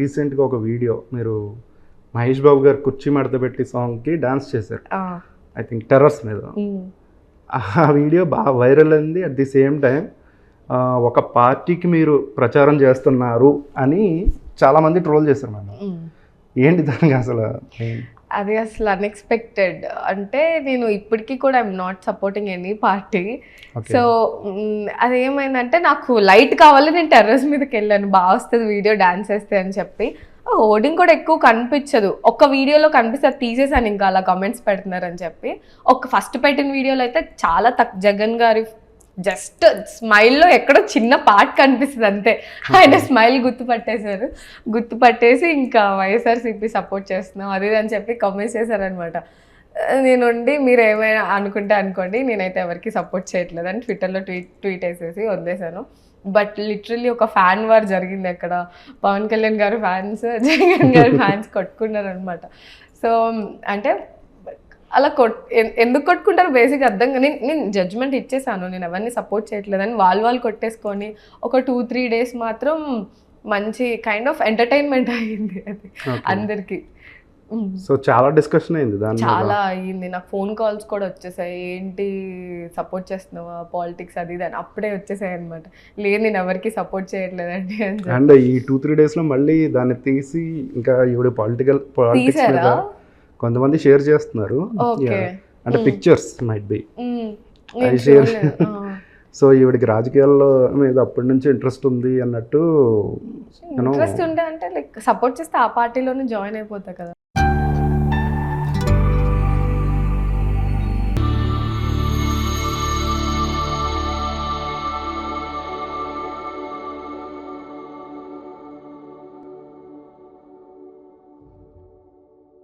రీసెంట్గా ఒక వీడియో మీరు మహేష్ బాబు గారు కుర్చీ మడత పెట్టి సాంగ్కి డాన్స్ చేశారు. ఐ థింక్ టెర్రస్ మీద. ఆ వీడియో బాగా వైరల్ అయింది. అట్ ది సేమ్ టైం ఒక పార్టీకి మీరు ప్రచారం చేస్తున్నారు అని చాలామంది ట్రోల్ చేశారు మేడం. ఏంటి దానికి అసలు? అది అసలు అన్ఎక్స్పెక్టెడ్ అంటే నేను ఇప్పటికీ కూడా I'm not supporting any party. So అది ఏమైందంటే నాకు లైట్ కావాలి నేను టెర్రస్ మీదకి వెళ్ళాను. బాగా వస్తుంది వీడియో డాన్స్ వేస్తే అని చెప్పి. హోర్డింగ్ కూడా ఎక్కువ కనిపించదు. ఒక్క వీడియోలో కనిపిస్తే అది తీసేసాను ఇంకా అలా కామెంట్స్ పెడుతున్నారని చెప్పి. ఒక ఫస్ట్ పెట్టిన వీడియోలో అయితే చాలా తక్ జగన్ గారి జస్ట్ స్మైల్లో ఎక్కడో చిన్న పార్ట్ కనిపిస్తుంది అంతే. ఆయన స్మైల్ గుర్తుపట్టేశారు. గుర్తుపట్టేసి ఇంకా వైఎస్ఆర్సీపీ సపోర్ట్ చేస్తున్నాం అది అని చెప్పి కమెంట్స్ చేశారనమాట నేను ఉండి మీరు ఏమైనా అనుకుంటే అనుకోండి నేనైతే ఎవరికి సపోర్ట్ చేయట్లేదు అని ట్విట్టర్లో ట్వీట్ ట్వీట్ వేసేసి వదిలేశాను. బట్ లిటరల్లీ ఒక ఫ్యాన్ వార్ జరిగింది అక్కడ. పవన్ కళ్యాణ్ గారు ఫ్యాన్స్ జగన్ గారు ఫ్యాన్స్ కొట్టుకున్నారు అనమాట సో అంటే అలా కొట్ ఎందుకు కొట్టుకుంటారు? బేసిక్ అర్థం కానీ నేను జడ్జ్మెంట్ ఇచ్చేసాను. నేను ఎవరిని సపోర్ట్ చేయట్లేదని వాళ్ళు వాళ్ళు కొట్టేసుకొని ఒక టూ త్రీ డేస్ మాత్రం మంచి కైండ్ ఆఫ్ ఎంటర్టైన్మెంట్ అయ్యింది అది అందరికి. సో చాలా డిస్కషన్ అయింది దాని. చాలా అయ్యింది నాకు ఫోన్ కాల్స్ కూడా వచ్చేసాయి. ఏంటి సపోర్ట్ చేస్తున్నావా? పాలిటిక్స్ అది ఇది అని అప్పుడే వచ్చేసాయి అనమాట లేదు నేను ఎవరికి సపోర్ట్ చేయట్లేదండి. అండ్ ఈ టూ త్రీ డేస్లో మళ్ళీ దాన్ని తీసి ఇంకా ఈవిడ పొలిటికల్ పాలిటిక్స్ కొంతమంది షేర్ చేస్తున్నారు. అంటే పిక్చర్స్ మైట్ బి. ఆ. సో ఈవిడికి రాజకీయాల్లో మీద అప్పటి నుంచి ఇంట్రెస్ట్ ఉంది అన్నట్టు ఇంట్రెస్ట్ ఉండే అంటే లైక్ సపోర్ట్ చేస్తే ఆ పార్టీలోనే జాయిన్ అయిపోతా కదా.